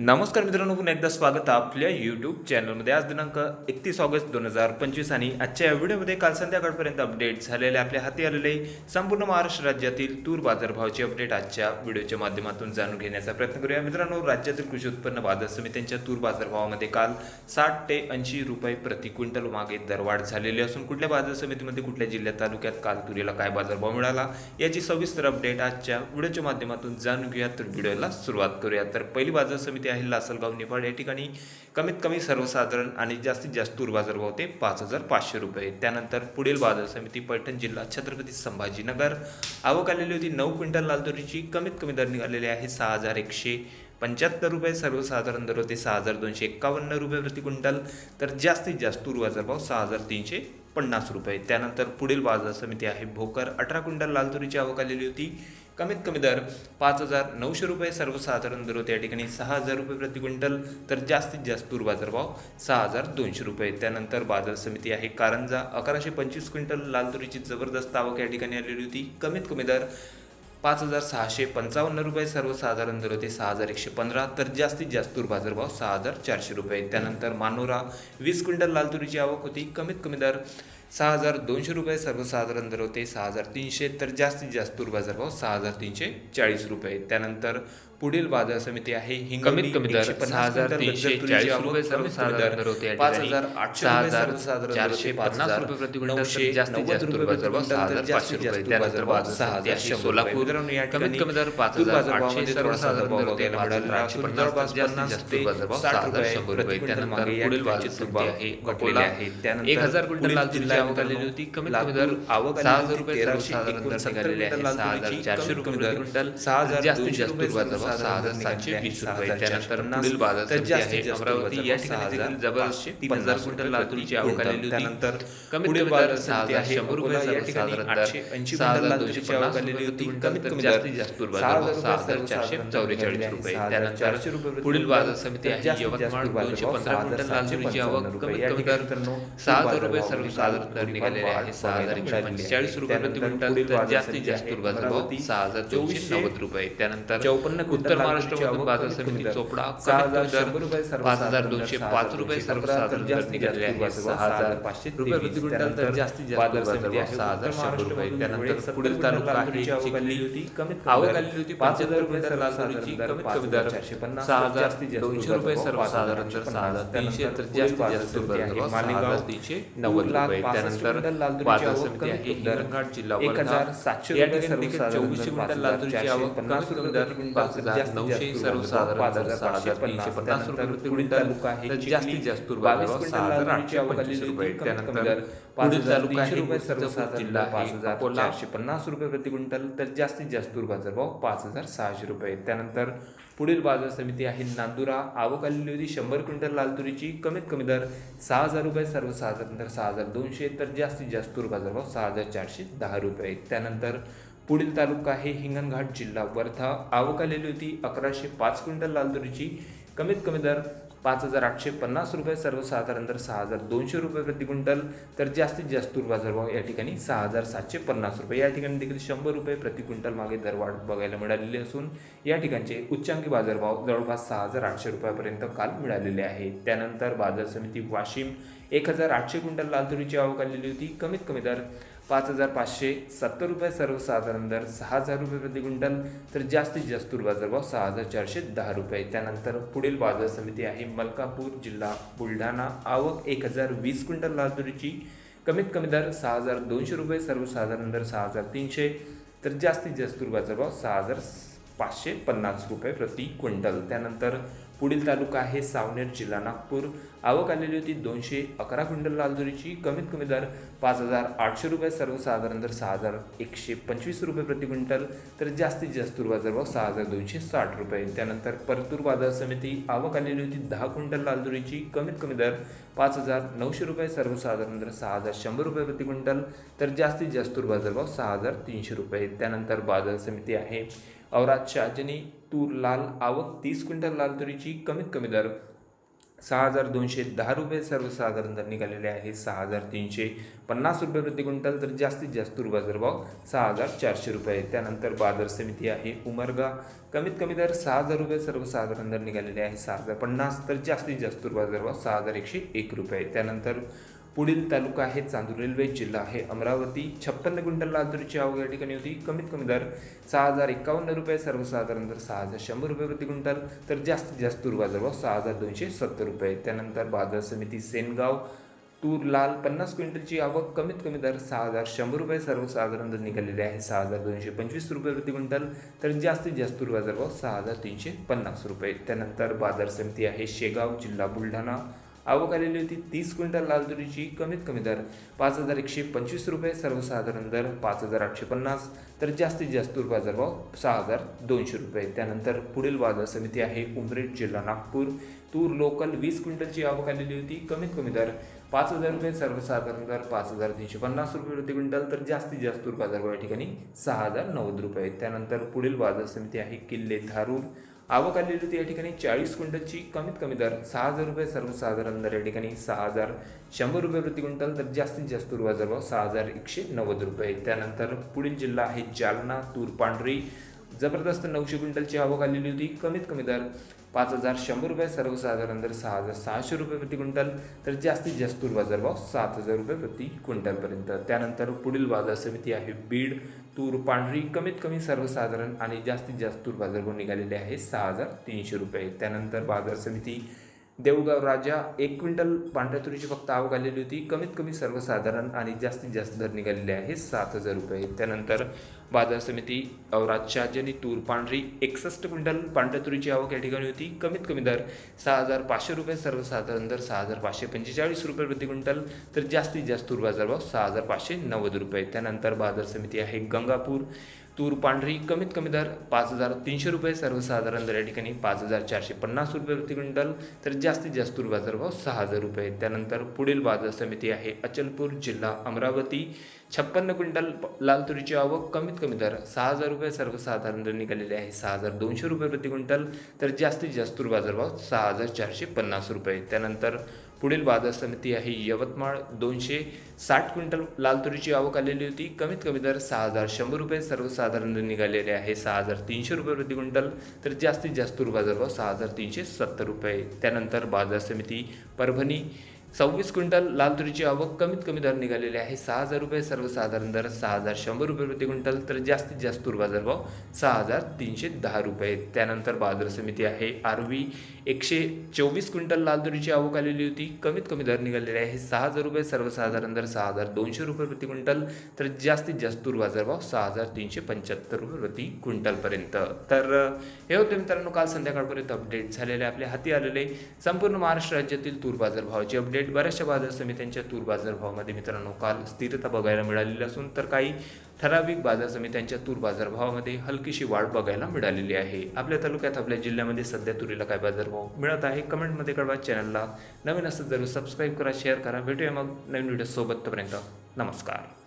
नमस्कार मित्रांनो पुन्हा एकदा स्वागत आपल्या यूट्यूब चॅनलमध्ये आज दिनांक एकतीस ऑगस्ट दोन हजार पंचवीस आणि आजच्या या व्हिडिओमध्ये काल संध्याकाळपर्यंत अपडेट झालेले आपल्या हाती आलेले संपूर्ण महाराष्ट्र राज्यातील तूर बाजारभावाची अपडेट आजच्या व्हिडिओच्या माध्यमातून जाणून घेण्याचा प्रयत्न करूया. मित्रांनो राज्यातील कृषी उत्पन्न बाजार समित्यांच्या तूर बाजारभावामध्ये काल साठ ते ऐंशी रुपये प्रति क्विंटल मागे दरवाढ झालेली असून कुठल्या बाजार समितीमध्ये कुठल्या जिल्ह्यात तालुक्यात काल तुरीला काय बाजारभाव मिळाला याची सविस्तर अपडेट आजच्या व्हिडिओच्या माध्यमातून जाणून घेऊया. तर व्हिडिओला सुरुवात करूया. तर पहिली बाजार समिती आहे लासलगाव निफाड या ठिकाणी कमीत कमी सर्वसाधारण आणि जास्तीत जास्त तूर बाजारभाव ते पाच हजार पाचशे रुपये. त्यानंतर पुढील बाजार समिती पैठण जिल्हा छत्रपती संभाजीनगर. आवक आलेली होती नऊ क्विंटल लाल तुरीची. कमीत कमी दर निघालेली आहे सहा हजार एकशे पंच्याहत्तर रुपये सर्वसाधारण दर होते सहा हजार दोनशे एक्कावन्न रुपये प्रति क्विंटल. तर जास्तीत जास्त तूर बाजारभाव सहा हजार तीनशे पन्नास रुपये. त्यानंतर पुढील बाजार समिती आहे भोकर. अठरा क्विंटल लाल तुरीची आवक आलेली होती. कमीत कमी दर पाच हजार नऊशे रुपये सर्वसाधारण दर होते. या ठिकाणी सहा हजार रुपये प्रति क्विंटल. तर जास्तीत जास्त तूर बाजारभाव सहा हजार दोनशे रुपये. त्यानंतर बाजार समिती आहे कारंजा. अकराशे पंचवीस क्विंटल लाल तुरीची जबरदस्त आवक या ठिकाणी आलेली होती. कमीत कमी दर पाच हजार सहाशे पंचावन्न रुपये सर्वसाधारण दर होते. सहा हजार एकशे पंधरा. तर जास्तीत जास्त तूर बाजारभाव सहा हजार चारशे रुपये. त्यानंतर मानोरा वीस क्विंटल लाल तुरीची आवक होती. कमीत कमी दर सहा हजार दोनशे रुपये सर्वसाधारण दर होते सहा हजार तीनशे तर जास्तीत जास्त तूर बाजारभाव सहा हजार तीनशे चाळीस रुपये त्यानंतर पुढील बाजार समिती आहे कमीत कमी दर 150 सहा हजार तीनशे चाळीस रुपये सर्वसाधारण दर होते पाच. हजार आठशे सर्वसाधारण चारशे पन्नास रुपये प्रति क्विंटल, जास्तीत जास्त तूर सहा हजार पाचशे रुपये. तूर त्यानंतर बाजार सहा हजार आहे सोलापूर. कमीत कमी दर पाच हजार आठशे सर्वसाधारण दर होते पाच. हजार आठशे पन्नास जास्तीत जास्त तूर सहा हजार शंभर रुपये त्यानंतर पुढील बाजार समिती भाव आहे अकोला आहेत. त्यानंतर एक हजार क्विंटल लाल जिल्हा आवक आलेली होती कमीत कमी लातूर दर आवक सहा आलेली हजार होती रुपये तेराशे सर्वसाधारण दर एकोणसत्तर निघालेले क्विंटल आहे लाल सहा हजार तुरीची चारशे कमीत रुपये कमी प्रति दर क्विंटल सहा हजार जास्तीत दोनशे जास्त रुपये तूर बाजारभाव सहा हजार सर्वसाधारण सातशे निघालेले वीस आहे. रुपये सहा हजार त्यानंतर पन्नास. पुढील बाजार तर समिती जास्तीत आहे जास्त अमरावती या बाजारभाव ठिकाणी सहा देखील हजार जबरदस्त तीन हजार पन्नास क्विंटल रुपये लाल प्रति तुरीची आवक क्विंटल. आलेली होती त्यानंतर कमीत पुढील कमी बाजार दर सहा समिती हजार आहे शंभर अकोला रुपये या ठिकाणी सर्वसाधारण आठशे दर ऐंशी सहा क्विंटल हजार लाल दोनशे तुरीची आवक पन्नास आलेली रुपये होती प्रति कमीत क्विंटल कमी तर दर जास्तीत जास्त तूर सहा बाजारभाव हजार सहा हजार रुपये चारशे सर्वसाधारण चौवेचाळीस दर रुपये सहा हजार त्यानंतर चारशे रुपये प्रति पुढील क्विंटल. बाजार समिती तर आहे जास्तीत जास्त यवतमाळ तूर दोनशे बाजारभाव पंधरा सहा क्विंटल हजार लाल सातशे तुरीची आवक पंचावन्न कमीत रुपये. या कमी ठिकाणी दर मित्रांनो, सहा हजार तूर रुपये बाजारभाव सर्वसाधारण दर निघालेले आहे सहा हजार एकशे बघायला पंचेचाळीस रुपये प्रति क्विंटल जास्तीत जास्त सहा हजार चोवीसशे नव्वद रुपये त्यानंतर चौपन्न उत्तर महाराष्ट्र बाजार समिती चोपडा सहा हजार शंभर रुपये पाच हजार दोनशे पाच रुपये सर्वसाधारण दर जास्तीत निघालेले जास्त आहे तूर सहा हजार पाचशे रुपये प्रति तेवीस. क्विंटल तर त्यानंतर जास्तीत जास्त बाजार तूर समिती बाजारभाव आहे सहा हजार शंभर रुपये त्यानंतर पुढील तालुका आहे चिखली होती. कमीत कमी आवक आलेली होती पाच पंच्याहत्तर हजार क्विंटल लाल सर्वसाधारण तुरीची दर कमीत कमी दर सहा हजार दोनशे रुपये सर्वसाधारण दर सहा हजार. तीनशे तर जास्तीत जास्त तूर समिती आहे बाजारभाव सहा मालेगाव, हजार तीनशे नव्वद रुपये त्यानंतर बाजार समिती आहे. हिंगणघाट जिल्हा एक हजार सातशे या रुपये ठिकाणी देखील सर्वसाधारण चोवीसशे दर, क्विंटल पाच लाल तुरीची आवक पन्नास रुपये दर पाच हजार जास्तीत नऊशे जास्त सर्वसाधारण सहा हजार तीनशे पन्नास. रुपये त्यानंतर प्रति क्विंटल. जास्तीत जास्त तूर सहा हजार आठशे पंचवीस रुपये. पाच हजार तीनशे रुपये सर्वसाधारण जिल्हा दर, पाच हजार चारशे पन्नास रुपये प्रति क्विंटल तर जास्तीत जास्त तूर बाजारभाव पाच हजार सहाशे रुपये. त्यानंतर पुढील बाजार समिती आहे नांदुरा. आवक आलेली होती शंभर क्विंटल लाल तुरीची. कमीत कमी दर सहा हजार रुपये सर्वसाधारण दर सहा हजार दोनशे तर जास्तीत जास्त तूर बाजारभाव सहा हजार चारशे दहा रुपये. त्यानंतर पुढील तालुका आहे हिंगणघाट जिल्हा वर्धा. आवक आलेली होती अकराशे पाच क्विंटल लाल तुरीची. कमीत कमी दर पाच हजार आठशे पन्नास रुपये सर्वसाधारण दर सहा हजार दोनशे रुपये प्रति क्विंटल तर जास्तीत जास्त तूर बाजारभाव या ठिकाणी सहा हजार सातशे पन्नास रुपये. या ठिकाणी देखील शंभर रुपये प्रति क्विंटल मागे दरवाढ बघायला मिळालेली असून या ठिकाणचे उच्चांकी बाजारभाव जवळपास सहा हजार आठशे रुपयापर्यंत काल मिळालेले आहे. त्यानंतर बाजार समिती वाशिम एक हजार आठशे क्विंटल लाल तुरीची आवक आलेली होती. कमीत कमी दर पाच हजार पाचशे सत्तर रुपये सर्वसाधारण दर सहा हजार रुपये प्रति क्विंटल तर जास्तीत जास्त बाजारभाव सहा हजार चारशे दहा रुपये. त्यानंतर पुढील बाजार समिती आहे मलकापूर जिल्हा बुलढाणा. आवक एक हजार वीस क्विंटल लाल कमीत कमी दर सहा हजार दोनशे रुपये सर्वसाधारण दर सहा हजार तीनशे. तर जास्तीत जास्त बाजारभाव सहा हजार पाचशे पन्नास रुपये प्रति क्विंटल. त्यानंतर पुढील तालुका आहे सावनेर जिल्हा नागपूर. आवक आलेली होती दोनशे अकरा क्विंटल लालदुरीची. कमीत कमी दर पाच हजार आठशे रुपये सर्वसाधारण दर सहा हजार एकशे पंचवीस रुपये प्रति क्विंटल तर जास्तीत जास्त बाजार बाजारभाव सहा हजार दोनशे साठ रुपये. त्यानंतर परतूर बाजार समिती आवक आलेली होती दहा क्विंटल लालदुरीची. कमीत कमी दर पाच हजार नऊशे रुपये सर्वसाधारण दर सहा हजार शंभर रुपये प्रति क्विंटल तर जास्तीत जास्त बाजार बाजारभाव सहा हजार तीनशे रुपये. त्यानंतर बाजार समिती आहे औराद शहाजनी तूर लाल आवक तीस क्विंटल लाल तुरीची कमीत कमी दर. सहा हजार दोनशे दहा रुपये सर्वसाधारण दर निघालेले आहे. सहा हजार तीनशे पन्नास रुपये प्रति क्विंटल तर जास्तीत जास्त तूर बाजारभाव सहा हजार चारशे रुपये. त्यानंतर बाजार समिती आहे उमरगा. कमीत कमी दर सहा हजार रुपये सर्वसाधारण दर निघालेले आहे. सहा हजार पन्नास तर जास्तीत जास्त तूर बाजारभाव सहा हजार एकशे एक रुपये. त्यानंतर पुढील तालुका आहे चांदूर रेल्वे जिल्हा आहे अमरावती. छप्पन्न क्विंटल लातूरची आवक या ठिकाणी होती. कमीत कमी दर सहा हजार एकावन्न रुपये सर्वसाधारण दर सहा हजार शंभर रुपये प्रति क्विंटल तर जास्तीत जास्त तूर बाजारभाव सहा हजार दोनशे सत्तर रुपये. त्यानंतर बाजार समिती सेनगाव तूर लाल पन्नास क्विंटलची आवक कमीत कमी दर सहा हजार शंभर रुपये सर्वसाधारण दर निघालेले आहे सहा हजार दोनशे पंचवीस रुपये प्रति क्विंटल तर जास्तीत जास्त तूर बाजारभाव सहा हजार तीनशे पन्नास रुपये. त्यानंतर बाजार समिती आहे शेगाव जिल्हा बुलढाणा आवक आलेली होती. तीस क्विंटल लाल तुरीची कमीत कमी दर पाच हजार एकशे पंचवीस रुपये सर्वसाधारण दर पाच हजार आठशे पन्नास तर जास्तीत जास्त तूर बाजारभाव सहा हजार दोनशे रुपये. त्यानंतर पुढील बाजार समिती आहे उमरेड जिल्हा नागपूर. तूर लोकल वीस क्विंटलची आवक आलेली होती. कमीत कमी दर पाच हजार रुपये सर्वसाधारण दर पाच हजार तीनशे पन्नास रुपये प्रति क्विंटल तर जास्तीत जास्त तूर बाजारभाव या ठिकाणी सहा हजार नव्वद रुपये. त्यानंतर पुढील बाजार समिती आहे किल्ले धारूर. आवक आलेली होती या ठिकाणी. चाळीस क्विंटलची कमीत कमी दर सहा हजार रुपये सर्वसाधारण दर या ठिकाणी सहा हजार शंभर रुपये प्रति क्विंटल तर जास्तीत जास्त तूर बाजारभाव सहा हजार एकशे नव्वद रुपये. त्यानंतर पुढील जिल्हा आहे जालना तूर पांढरी. जबरदस्त नऊशे क्विंटलची आवक आलेली होती. कमीत कमी दर पाच हजार शंभर रुपये सर्वसाधारण दर सहा हजार सहाशे रुपये प्रति क्विंटल तर जास्तीत जास्त बाजार बाजारभाव सात हजार रुपये प्रति क्विंटलपर्यंत. त्यानंतर पुढील बाजार समिती आहे बीड तूर पांढरी कमीत कमी सर्वसाधारण आणि जास्तीत जास्त तूर बाजारभाव निघालेले आहे सहा हजार तीनशे रुपये. त्यानंतर बाजार समिती देऊळगाव राजा एक क्विंटल पांढऱ्या तुरीची फक्त आवक आलेली होती. कमीत कमी सर्वसाधारण आणि जास्तीत जास्त दर निघालेले आहे सात हजार रुपये. त्यानंतर बाजार समिती औरात शहाजनी तूर पांढरी एकसष्ट क्विंटल पांढऱ्या तुरीची आवक या ठिकाणी होती. कमीत कमी दर सहा हजार पाचशे रुपये सर्वसाधारण दर सहा हजार पाचशे पंचेचाळीस रुपये प्रति क्विंटल तर जास्तीत जास्त तूर बाजारभाव सहा हजार पाचशे नव्वद रुपये. त्यानंतर बाजार समिती आहे गंगापूर तूर पांढरी कमीत कमी दर पाच हजार तीनशे रुपये. सर्वसाधारण दर या ठिकाणी पाच हजार चारशे पन्नास रुपये प्रति क्विंटल. तर जास्तीत जास्त तूर बाजारभाव सहा हजार रुपये. त्यानंतर पुढील बाजार समिती आहे अचलपूर जिल्हा अमरावती. छप्पन्न क्विंटल प- लाल तुरीची आवक कमीत कमी दर सहा हजार रुपये. सर्वसाधारण दर निघालेले आहे सहा हजार दोनशे रुपये प्रति क्विंटल. तर जास्तीत जास्त तूर बाजारभाव सहा हजार चारशे पन्नास रुपये. त्यानंतर पुढील बाजार समिती आहे यवतमाळ. दोनशे साठ क्विंटल लाल तुरीची आवक आलेली होती. कमीत कमी दर सहा हजार शंभर रुपये. सर्वसाधारण निघालेले आहे सहा हजार तीनशे रुपये प्रति क्विंटल. तर जास्तीत जास्त तूर बाजारभाव सहा हजार तीनशे सत्तर रुपये. त्यानंतर बाजार समिती परभणी. सव्वीस क्विंटल लाल तुरीची आवक कमीत कमी दर निघालेले आहे. सहा हजार रुपये सर्वसाधारण दर सहा हजार शंभर रुपये प्रति क्विंटल तर जास्तीत जास्त तूर बाजारभाव सहा हजार तीनशे दहा रुपये. त्यानंतर बाजार समिती आहे. आरवी एकशे चोवीस क्विंटल लाल तुरीची आवक आलेली होती. कमीत कमी दर निघालेले आहे. सहा हजार रुपये सर्वसाधारण दर सहा हजार दोनशे रुपये प्रति क्विंटल तर जास्तीत जास्त तूर बाजारभाव सहा हजार तीनशे पंच्याहत्तर रुपये प्रति क्विंटलपर्यंत. तर हे होते मित्रांनो काल संध्याकाळपर्यंत अपडेट झालेले आपल्या हाती आलेले संपूर्ण महाराष्ट्र राज्यातील तूर बाजारभावाचे अपडेट बऱ्याचशा बाजार समित्यांच्या तूर बाजारभावामध्ये मित्रांनो काल स्थिरता बघायला मिळालेली असून तर काही ठराविक बाजार समित्यांच्या तूर बाजारभावामध्ये हलकीशी वाढ बघायला मिळालेली आहे. आपल्या तालुक्यात आपल्या जिल्ह्यामध्ये सध्या तुरीला काय बाजारभाव मिळत आहे कमेंटमध्ये कळवा. चॅनलला नवीन असं जरूर सबस्क्राईब करा शेअर करा. भेटूया मग नवीन व्हिडिओसोबत तोपर्यंत नमस्कार.